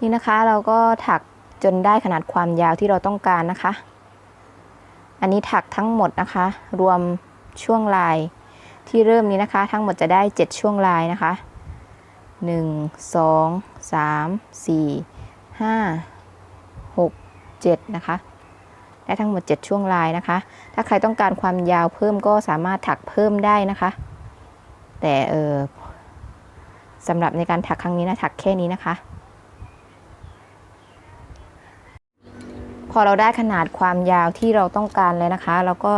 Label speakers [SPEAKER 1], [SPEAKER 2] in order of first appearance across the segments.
[SPEAKER 1] นี่นะคะเราก็ถักจนได้ขนาดความยาวที่เราต้องการนะคะ อันนี้ถักทั้งหมดนะคะ รวมช่วงลายที่เริ่มนี้นะคะ ทั้งหมดจะได้ 7 ช่วงลายนะคะ 1 2 3 4 5 6 7 นะคะ ได้ทั้งหมด 7 ช่วงลายนะคะ ถ้าใครต้องการความยาวเพิ่มก็สามารถถักเพิ่มได้นะคะ แต่เออสำหรับในการถักครั้งนี้นะถักแค่นี้นะคะ พอเราได้ขนาดความยาวที่เราต้องการแล้วนะคะ เราก็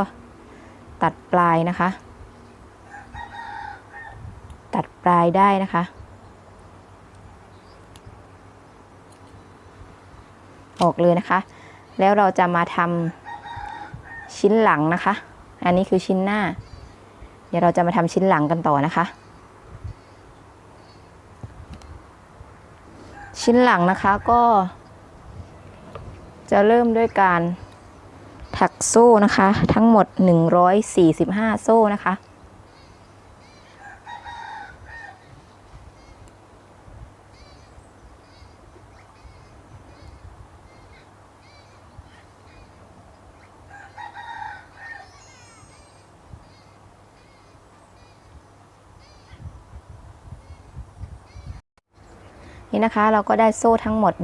[SPEAKER 1] ตัดปลายนะคะ ตัดปลายได้นะคะ ออกเลยนะคะ แล้วเราจะมาทำชิ้นหลังนะคะ อันนี้คือชิ้นหน้า เดี๋ยวเราจะมาทำชิ้นหลังกันต่อนะคะ ชิ้นหลังนะคะก็ จะเริ่มด้วยการถักโซ่นะคะ ทั้งหมด 145 โซ่นะคะ นี่นะคะเราก็ได้โซ่ทั้งหมด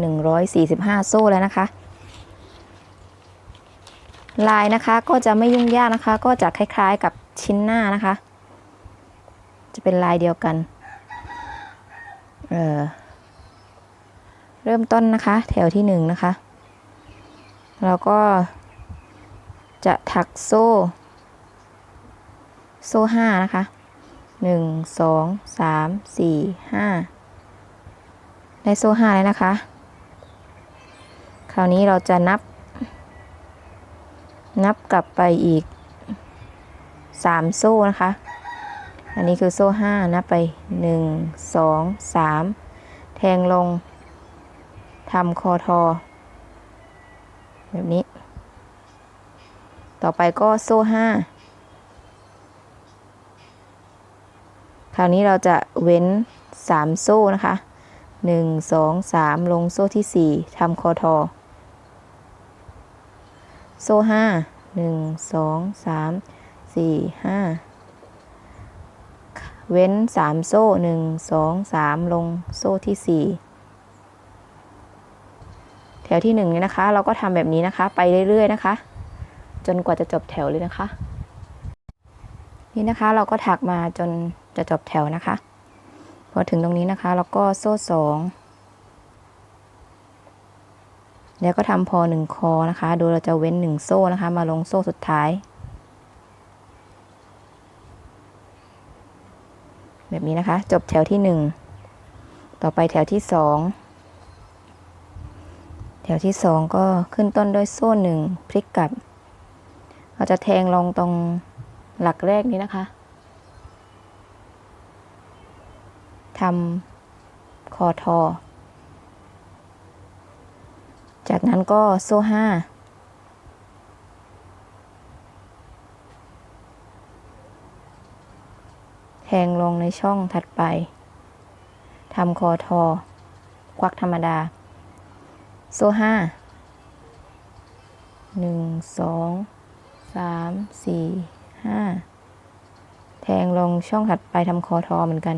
[SPEAKER 1] 145 โซ่แล้วนะคะ ลายนะคะก็จะไม่ยุ่งยากนะคะ ก็จะคล้ายๆกับชิ้นหน้านะคะ จะเป็นลายเดียวกัน เออเริ่มต้นนะคะ แถวที่หนึ่งนะคะ เราก็จะถักโซ่ โซ่ห้านะคะหนึ่งสองสามสี่ห้าได้โซ่ห้าแล้วนะคะ คราวนี้เราจะนับ นับกลับไปอีก 3 โซ่นะคะ อันนี้คือโซ่5นับไป 1 2 3 แทงลงทำคอทอ แบบนี้ ต่อไปก็โซ่5คราวนี้เราจะเว้น 3 โซ่นะคะ 1 2 3 ลงโซ่ที่ 4ทำคอทอ โซ่ห้าหนึ่งสองสามสี่ห้าเว้นสามโซ่หนึ่งสองสามลงโซ่ที่สี่แถวที่หนึ่งเนี่ยนะคะ เราก็ทำแบบนี้นะคะ ไปเรื่อยๆนะคะ จนกว่าจะจบแถวเลยนะคะ นี่นะคะเราก็ถักมาจนจะจบแถวนะคะ พอถึงตรงนี้นะคะ เราก็โซ่สอง แล้วก็ทำพอหนึ่งคอนะคะ โดยเราจะเว้นหนึ่งโซ่นะคะ มาลงโซ่สุดท้าย แบบนี้นะคะ จบแถวที่หนึ่งต่อไปแถวที่สองแถวที่สองก็ขึ้นต้นด้วยโซ่หนึ่งพลิกกลับ เราจะแทงลงตรงหลักแรกนี้นะคะทำคอทอ จากนั้นก็โซ่ห้าแทงลงในช่องถัดไปทำคอทอ ควักธรรมดา โซ่ห้าหนึ่งสองสามสี่ห้าแทงลงช่องถัดไปทำคอทอเหมือนกัน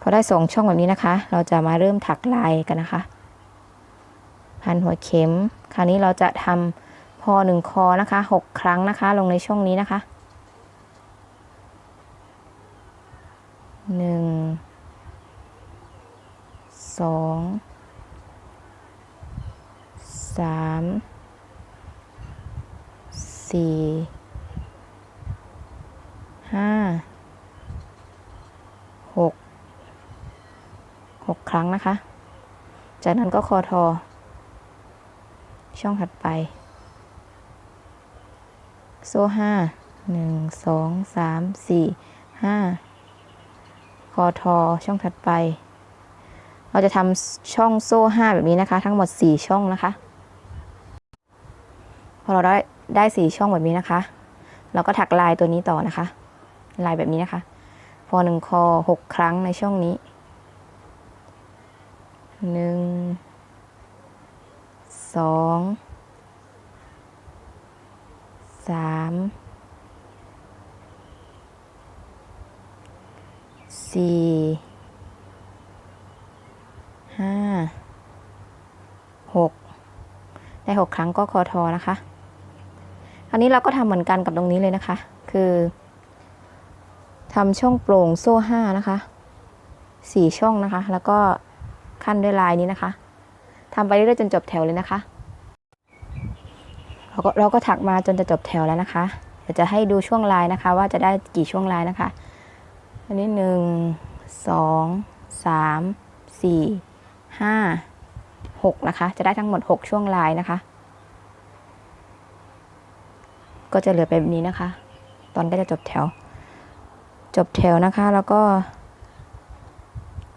[SPEAKER 1] พอได้สองช่องแบบนี้นะคะ เราจะมาเริ่มถักลายกันนะคะ พันหัวเข็ม คราวนี้เราจะทำพอหนึ่งคอนะคะหกครั้งนะคะ ลงในช่องนี้นะคะหนึ่งสองสามสี่ห้าหกหกครั้งนะคะ จากนั้นก็คอทอ ช่องถัดไป โซ่ห้าหนึ่งสองสามสี่ห้าคอทอช่องถัดไป เราจะทำช่องโซ่ห้าแบบนี้นะคะ ทั้งหมดสี่ช่องนะคะ พอเราได้ได้สี่ช่องแบบนี้นะคะ เราก็ถักลายตัวนี้ต่อนะคะ ลายแบบนี้นะคะ พอหนึ่งคอหกครั้งในช่องนี้หนึ่ง สองสามสี่ห้าหกได้หกครั้งก็คอทอนะคะ คราวนี้เราก็ทำเหมือนกันกับตรงนี้เลยนะคะ คือทำช่องโปร่งโซ่ห้านะคะสี่ช่องนะคะ แล้วก็ขั้นด้วยลายนี้นะคะ ทำไปเรื่อยๆจนจบแถวเลยนะคะ เราก็เราก็ถักมาจนจะจบแถวแล้วนะคะ เดี๋ยวจะให้ดูช่วงลายนะคะ ว่าจะได้กี่ช่วงลายนะคะ อันนี้หนึ่งสองสามสี่ห้าหกนะคะ จะได้ทั้งหมดหกช่วงลายนะคะ ก็จะเหลือไปแบบนี้นะคะ ตอนใกล้จะจบแถว จบแถวนะคะ แล้วก็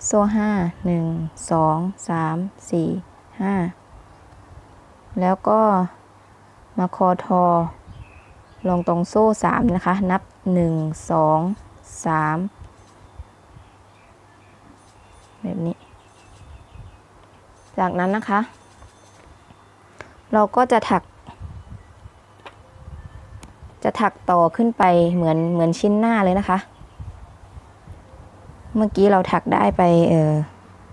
[SPEAKER 1] โซ่ห้าหนึ่งสองสามสี่ ห้าแล้วก็มาคอทอ ลงตรงโซ่สามนะคะ นับหนึ่งสองสามแบบนี้ จากนั้นนะคะ เราก็จะถัก จะถักต่อขึ้นไปเหมือนเหมือนชิ้นหน้าเลยนะคะ เมื่อกี้เราถักได้ไปเออ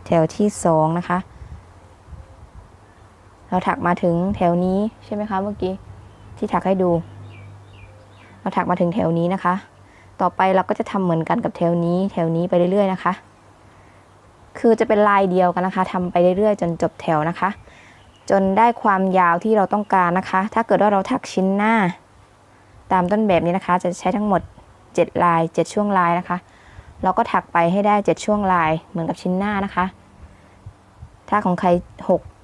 [SPEAKER 1] แถวที่สองนะคะ เราถักมาถึงแถวนี้ใช่ไหมคะเมื่อกี้ที่ถักให้ดู เราถักมาถึงแถวนี้นะคะ ต่อไปเราก็จะทำเหมือนกันกับแถวนี้แถวนี้ไปเรื่อยๆนะคะ คือจะเป็นลายเดียวกันนะคะทำไปเรื่อยๆ จนจบแถวนะคะ จนได้ความยาวที่เราต้องการนะคะ ถ้าเกิดว่าเราถักชิ้นหน้า ตามต้นแบบนี้นะคะ จะใช้ทั้งหมด 7 ลาย 7 ช่วงลายนะคะ เราก็ถักไปให้ได้ 7 ช่วงลายเหมือนกับชิ้นหน้านะคะ ถ้าของใคร 6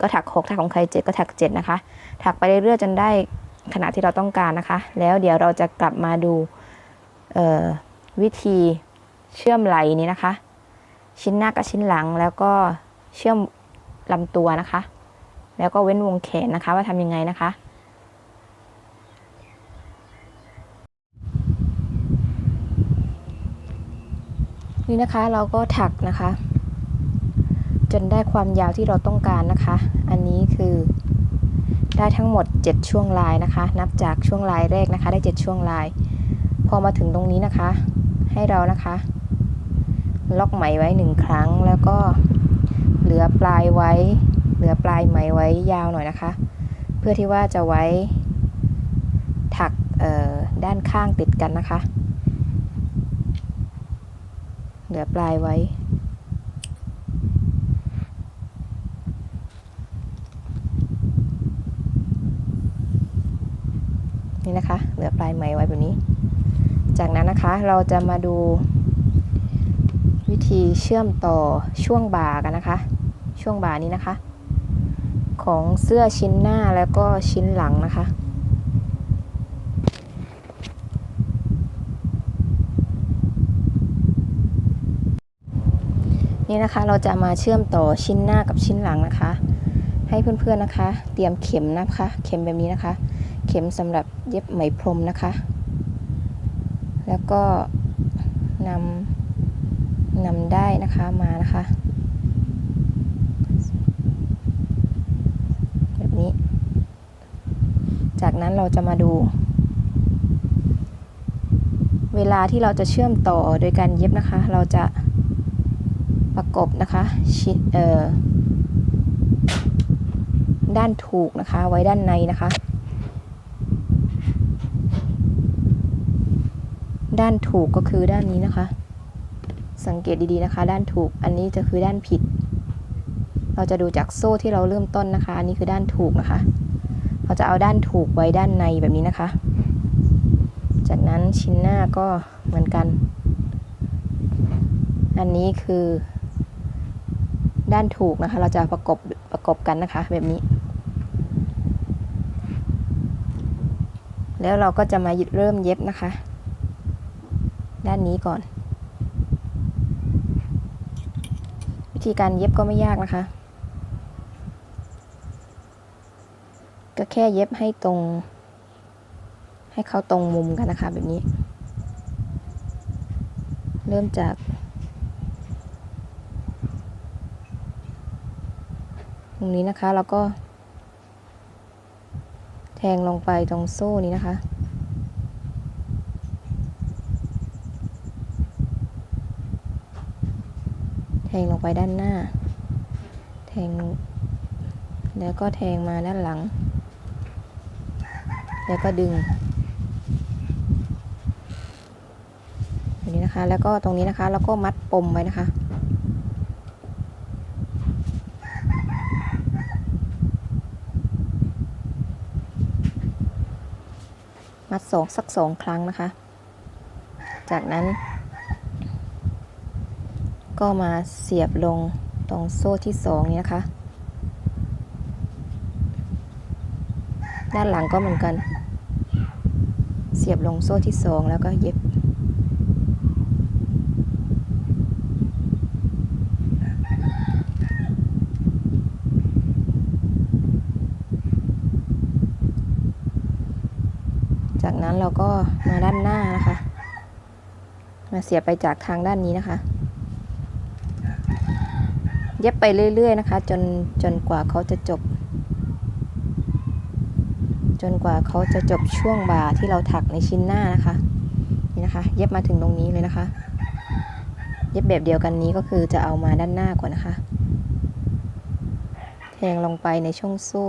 [SPEAKER 1] ก็ถัก6ถ้าของใคร7ก็ถัก7นะคะ ถักไปเรื่อยๆจนได้ขนาดที่เราต้องการนะคะ แล้วเดี๋ยวเราจะกลับมาดูวิธีเชื่อมไหลนี้นะคะ ชิ้นหน้ากับชิ้นหลังแล้วก็เชื่อมลำตัวนะคะ แล้วก็เว้นวงแขนนะคะ ว่าทำยังไงนะคะนี่นะคะเราก็ถักนะคะ จนได้ความยาวที่เราต้องการนะคะ อันนี้คือได้ทั้งหมด 7 ช่วงลายนะคะ นับจากช่วงลายแรกนะคะ ได้ 7 ช่วงลาย พอมาถึงตรงนี้นะคะ ให้เรานะคะ ล็อกไหมไว้หนึ่งครั้ง แล้วก็เหลือปลายไว้ เหลือปลายไหมไว้ยาวหน่อยนะคะ เพื่อที่ว่าจะไว้ถักด้านข้างติดกันนะคะ เหลือปลายไว้ นี่นะคะ เหลือปลายไหมไว้แบบนี้ จากนั้นนะคะเราจะมาดู วิธีเชื่อมต่อช่วงบ่ากันนะคะ ช่วงบ่านี้นะคะ ของเสื้อชิ้นหน้าแล้วก็ชิ้นหลังนะคะนี่นะคะเราจะมาเชื่อมต่อชิ้นหน้ากับชิ้นหลังนะคะ ให้เพื่อนๆนะคะ เตรียมเข็มนะคะ เข็มแบบนี้นะคะ ข็มสำหรับเย็บไหมพรมนะคะ แล้วก็นำนำได้นะคะมานะคะ แบบนี้ จากนั้นเราจะมาดู เวลาที่เราจะเชื่อมต่อโดยการเย็บนะคะ เราจะประกบนะคะชิดเอ่อด้านถูกนะคะ ไว้ด้านในนะคะ ด้านถูกก็คือด้านนี้นะคะ สังเกตดีๆนะคะ ด้านถูกอันนี้จะคือด้านผิด เราจะดูจากโซ่ที่เราเริ่มต้นนะคะ อันนี้คือด้านถูกนะคะ เราจะเอาด้านถูกไว้ด้านในแบบนี้นะคะ จากนั้นชิ้นหน้าก็เหมือนกัน อันนี้คือ ด้านถูกนะคะ เราจะประกบประกบกันนะคะ แบบนี้ แล้วเราก็จะมาเริ่มเย็บนะคะ ด้านนี้ก่อน วิธีการเย็บก็ไม่ยากนะคะ ก็แค่เย็บให้ตรง ให้เขาตรงมุมกันนะคะแบบนี้ เริ่มจากตรงนี้นะคะแล้วก็ แทงลงไปตรงโซ่นี้นะคะ งลงไปด้านหน้า แทง แล้วก็แทงมาด้านหลัง แล้วก็ดึงอย่างนี้นะคะ แล้วก็ตรงนี้นะคะ แล้วก็มัดปมไว้นะคะมัดสองสักสองครั้งนะคะ จากนั้น ก็มาเสียบลงตรงโซ่ที่สองนี้นะคะ ด้านหลังก็เหมือนกัน เสียบลงโซ่ที่สองแล้วก็เย็บ จากนั้นเราก็มาด้านหน้านะคะ มาเสียบไปจากทางด้านนี้นะคะ เย็บไปเรื่อย ๆ นะคะ จนจนกว่าเขาจะจบ จนกว่าเขาจะจบช่วงบ่าที่เราถักในชิ้นหน้านะคะ นี่นะคะ เย็บมาถึงตรงนี้เลยนะคะ เย็บแบบเดียวกันนี้ก็คือจะเอามาด้านหน้าก่อนนะคะ แทงลงไปในช่องโซ่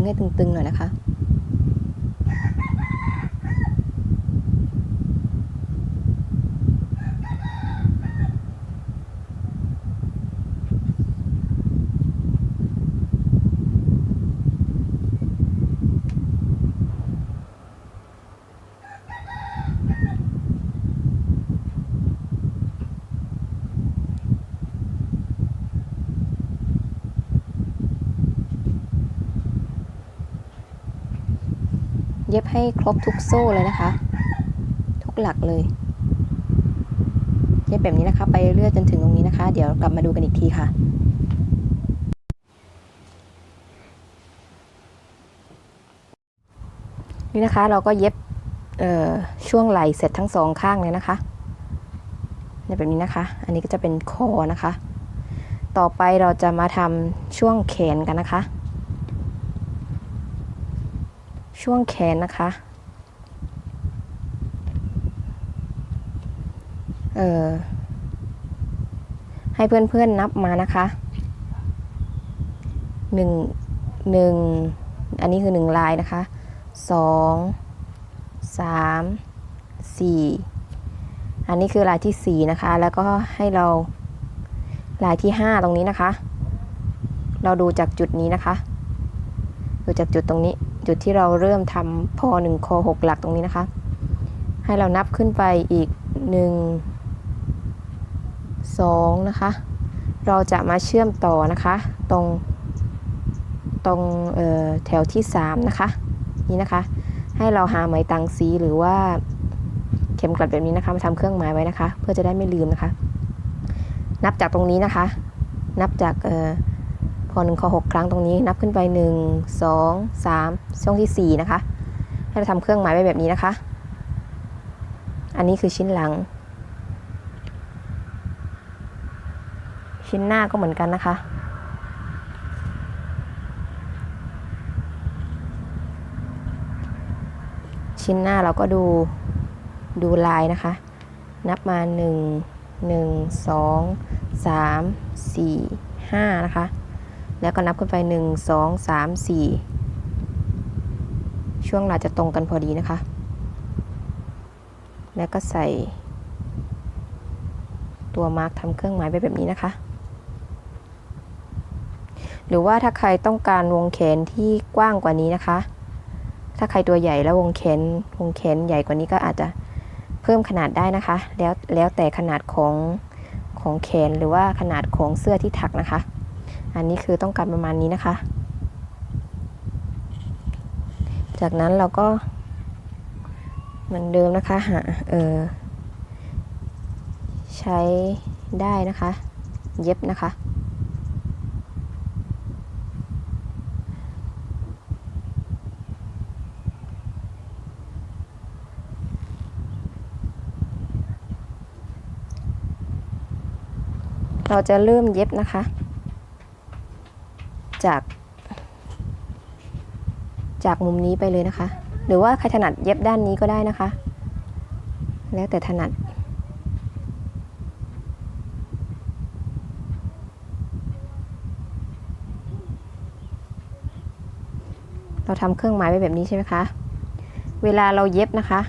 [SPEAKER 1] งให้ตึงๆหน่อยนะคะ เย็บให้ครบทุกโซ่เลยนะคะ ทุกหลักเลย เย็บแบบนี้นะคะ ไปเรื่อยจนถึงตรงนี้นะคะ เดี๋ยวกลับมาดูกันอีกทีค่ะนี่นะคะเราก็เย็บช่วงไหล่เสร็จทั้งสองข้างเลยนะคะเนี่ยแบบนี้นะคะ อันนี้ก็จะเป็นคอนะคะ ต่อไปเราจะมาทำช่วงแขนกันนะคะ ช่วงแขนนะคะเออให้เพื่อนๆนับมานะคะหนึ่งหนึ่งอันนี้คือหนึ่งลายนะคะสองสามสี่อันนี้คือลายที่สี่นะคะ แล้วก็ให้เราลายที่ห้าตรงนี้นะคะ เราดูจากจุดนี้นะคะ ดูจากจุดตรงนี้ จุดที่เราเริ่มทำพอหนึ่งคอหกหลักตรงนี้นะคะ ให้เรานับขึ้นไปอีกหนึ่งสองนะคะ เราจะมาเชื่อมต่อนะคะ ตรงตรงแถวที่สามนะคะ นี่นะคะ ให้เราหาไหมตังสีหรือว่าเข็มกลัดแบบนี้นะคะมาทำเครื่องหมายไว้นะคะ เพื่อจะได้ไม่ลืมนะคะ นับจากตรงนี้นะคะ นับจากพอ หนึ่งคอหกครั้งตรงนี้นับขึ้นไปหนึ่งสองสามช่องที่สี่นะคะ ให้เราทำเครื่องหมายไว้แบบนี้นะคะ อันนี้คือชิ้นหลัง ชิ้นหน้าก็เหมือนกันนะคะ ชิ้นหน้าเราก็ดูดูลายนะคะ นับมา 1 1 2 3 4 5 นะคะ แล้วก็นับขึ้นไป 1 2 3 4 ช่วงลาจะตรงกันพอดีนะคะ แล้วก็ใส่ ตัวมาร์กทำเครื่องหมายไปแบบนี้นะคะ หรือว่าถ้าใครต้องการวงแขนที่กว้างกว่านี้นะคะ ถ้าใครตัวใหญ่แล้ววงแขนวงแขนใหญ่กว่านี้ก็อาจจะเพิ่มขนาดได้นะคะ แล้วแล้วแต่ขนาดของของแขนหรือว่าขนาดของเสื้อที่ถักนะคะ อันนี้คือต้องการประมาณนี้นะคะ จากนั้นเราก็เหมือนเดิมนะคะหาเออใช้ได้นะคะ เย็บนะคะเราจะเริ่มเย็บนะคะ จาก จากมุมนี้ไปเลยนะคะ หรือว่าใครถนัดเย็บด้านนี้ก็ได้นะคะ แล้วแต่ถนัดเราทำเครื่องหมายไว้แบบนี้ใช่ไหมคะ เวลาเราเย็บนะคะ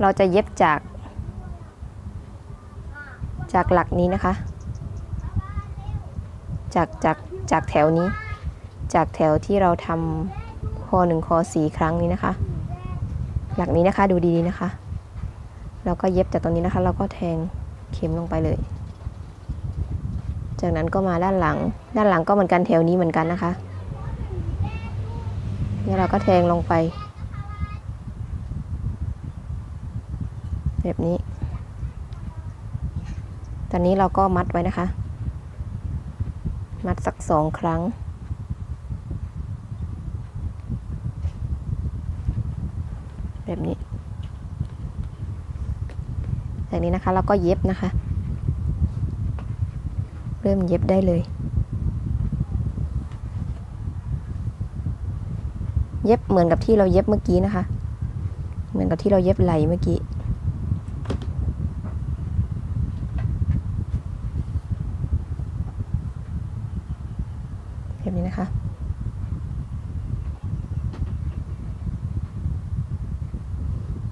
[SPEAKER 1] เราจะเย็บจาก จากหลักนี้นะคะ จากจาก จากแถวนี้ จากแถวที่เราทำคอหนึ่งคอสี่ครั้งนี้นะคะ หลักนี้นะคะดูดีๆนะคะเราก็เย็บจากตรงนี้นะคะ เราก็แทงเข็มลงไปเลย จากนั้นก็มาด้านหลัง ด้านหลังก็เหมือนกันแถวนี้เหมือนกันนะคะนี่เราก็แทงลงไป แบบนี้ ตอนนี้เราก็มัดไว้นะคะ มัดสักสองครั้ง แบบนี้ จากนี้นะคะเราก็เย็บนะคะ เริ่มเย็บได้เลย เย็บเหมือนกับที่เราเย็บเมื่อกี้นะคะ เหมือนกับที่เราเย็บไหลเมื่อกี้ แบบนี้นะคะ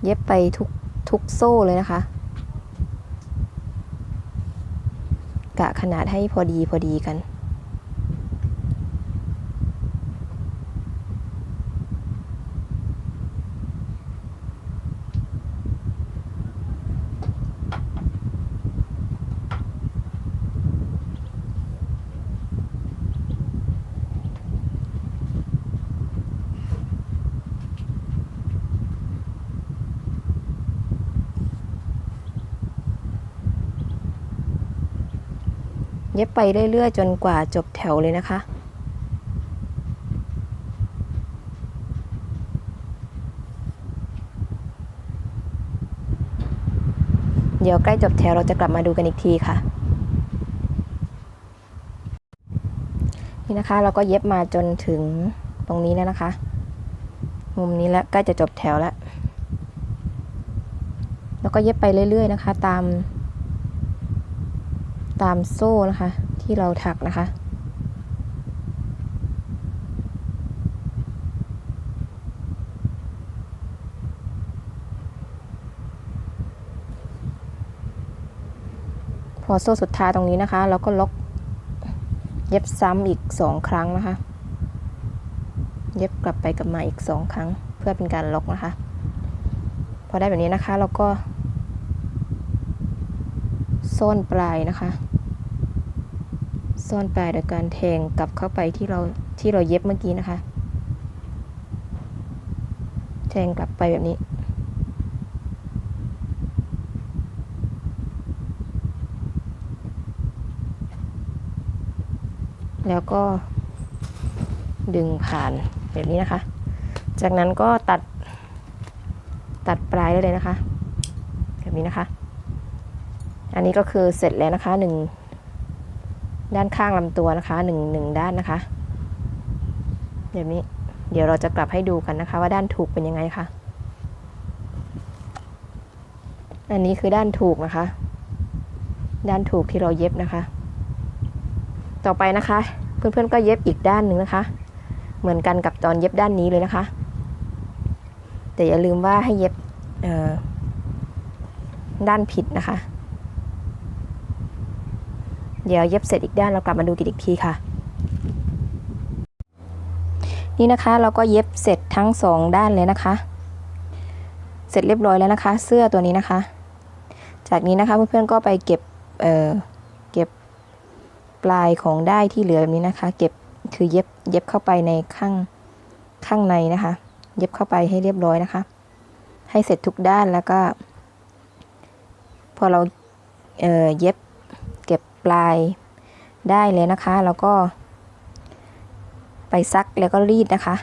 [SPEAKER 1] เย็บไปทุกทุกโซ่เลยนะคะ กะขนาดให้พอดีพอดีกัน ย็บไปเรื่อยๆ จนกว่าจบแถวเลยนะคะ เดี๋ยวใกล้จบแถวเราจะกลับมาดูกันอีกทีค่ะ นี่นะคะเราก็เย็บมาจนถึงตรงนี้แล้วนะคะ มุมนี้แล้วใกล้จะจบแถวแล้ว แล้วก็เย็บไปเรื่อยๆนะคะ ตาม ตามโซ่นะคะ ที่เราถักนะคะพอโซ่สุดท้ายตรงนี้นะคะ เราก็ล็อกเย็บซ้ำอีกสองครั้งนะคะ เย็บกลับไปกลับมาอีกสองครั้ง เพื่อเป็นการล็อกนะคะ พอได้แบบนี้นะคะ เราก็ซ่อนปลายนะคะ ซ่อนปลายโดยการแทงกลับเข้าไปที่เราที่เราเย็บเมื่อกี้นะคะ แทงกลับไปแบบนี้ แล้วก็ดึงผ่านแบบนี้นะคะ จากนั้นก็ตัดตัดปลายได้เลยนะคะ แบบนี้นะคะ อันนี้ก็คือเสร็จแล้วนะคะหนึ่ง ด้านข้างลำตัวนะคะหนึ่งหนึ่งด้านนะคะแบบนี้เดี๋ยวเราจะกลับให้ดูกันนะคะ ว่าด้านถูกเป็นยังไงคะอันนี้คือด้านถูกนะคะ ด้านถูกที่เราเย็บนะคะ ต่อไปนะคะ เพื่อนๆก็เย็บอีกด้านหนึ่งนะคะ เหมือนกันกับตอนเย็บด้านนี้เลยนะคะ แต่อย่าลืมว่าให้เย็บด้านผิดนะคะ เดี๋ยวเย็บเสร็จอีกด้านเรากลับมาดูกันอีกทีค่ะ นี่นะคะเราก็เย็บเสร็จทั้งสองด้านเลยนะคะ เสร็จเรียบร้อยแล้วนะคะ เสื้อตัวนี้นะคะ จากนี้นะคะเพื่อนๆก็ไปเก็บเอ่อเก็บปลายของได้ที่เหลือแบบนี้นะคะ เก็บคือเย็บเย็บเข้าไปในข้างข้างในนะคะ เย็บเข้าไปให้เรียบร้อยนะคะ ให้เสร็จทุกด้านแล้วก็ พอเราเอ่อเย็บเก็บ ปลายได้เลยนะคะ แล้วก็ ไปซักแล้วก็รีดนะคะ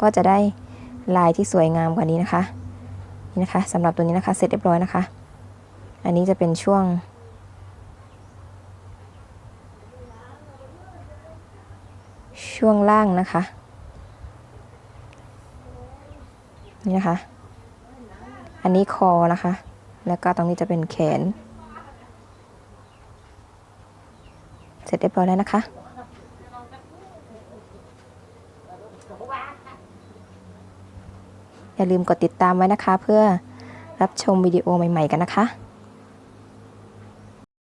[SPEAKER 1] ก็จะได้ลายที่สวยงามกว่านี้นะคะนี่นะคะสำหรับตัวนี้นะคะเสร็จเรียบร้อยนะคะ อันนี้จะเป็นช่วง ช่วงล่างนะคะ นี่นะคะ อันนี้คอนะคะ แล้วก็ตรงนี้จะเป็นแขน เสร็จเรียบร้อยแล้วนะคะ อย่าลืมกดติดตามไว้นะคะ เพื่อรับชมวิดีโอใหม่ ๆ กันนะคะ